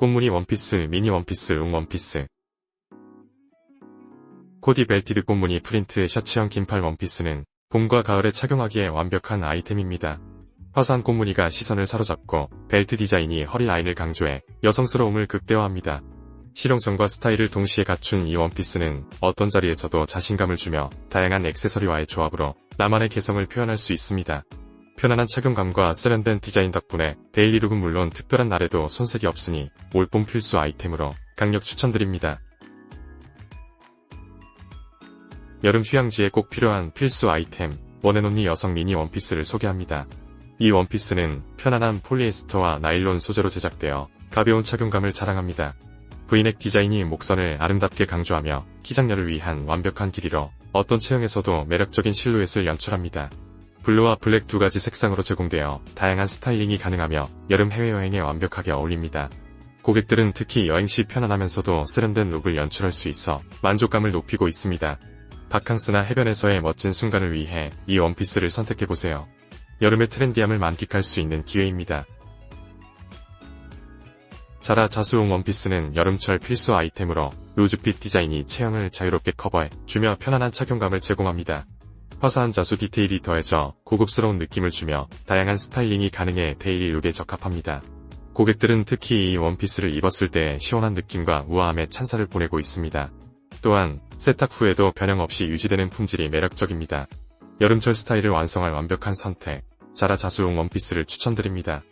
꽃무늬 원피스, 미니 원피스, 웅 원피스. 코디 벨티드 꽃무늬 프린트 셔츠형 긴팔 원피스는 봄과 가을에 착용하기에 완벽한 아이템입니다. 화사한 꽃무늬가 시선을 사로잡고 벨트 디자인이 허리 라인을 강조해 여성스러움을 극대화합니다. 실용성과 스타일을 동시에 갖춘 이 원피스는 어떤 자리에서도 자신감을 주며 다양한 액세서리와의 조합으로 나만의 개성을 표현할 수 있습니다. 편안한 착용감과 세련된 디자인 덕분에 데일리룩은 물론 특별한 날에도 손색이 없으니 올봄 필수 아이템으로 강력 추천드립니다. 여름 휴양지에 꼭 필요한 필수 아이템 원앤온리 여성 미니 원피스를 소개합니다. 이 원피스는 편안한 폴리에스터와 나일론 소재로 제작되어 가벼운 착용감을 자랑합니다. V넥 디자인이 목선을 아름답게 강조하며 키장녀를 위한 완벽한 길이로 어떤 체형에서도 매력적인 실루엣을 연출합니다. 블루와 블랙 두 가지 색상으로 제공되어 다양한 스타일링이 가능하며 여름 해외여행에 완벽하게 어울립니다. 고객들은 특히 여행 시 편안하면서도 세련된 룩을 연출할 수 있어 만족감을 높이고 있습니다. 바캉스나 해변에서의 멋진 순간을 위해 이 원피스를 선택해보세요. 여름의 트렌디함을 만끽할 수 있는 기회입니다. 자라 자수용 원피스는 여름철 필수 아이템으로 루즈핏 디자인이 체형을 자유롭게 커버해 주며 편안한 착용감을 제공합니다. 화사한 자수 디테일이 더해져 고급스러운 느낌을 주며 다양한 스타일링이 가능해 데일리 룩에 적합합니다. 고객들은 특히 이 원피스를 입었을 때 시원한 느낌과 우아함의 찬사를 보내고 있습니다. 또한 세탁 후에도 변형 없이 유지되는 품질이 매력적입니다. 여름철 스타일을 완성할 완벽한 선택, 자라 자수용 원피스를 추천드립니다.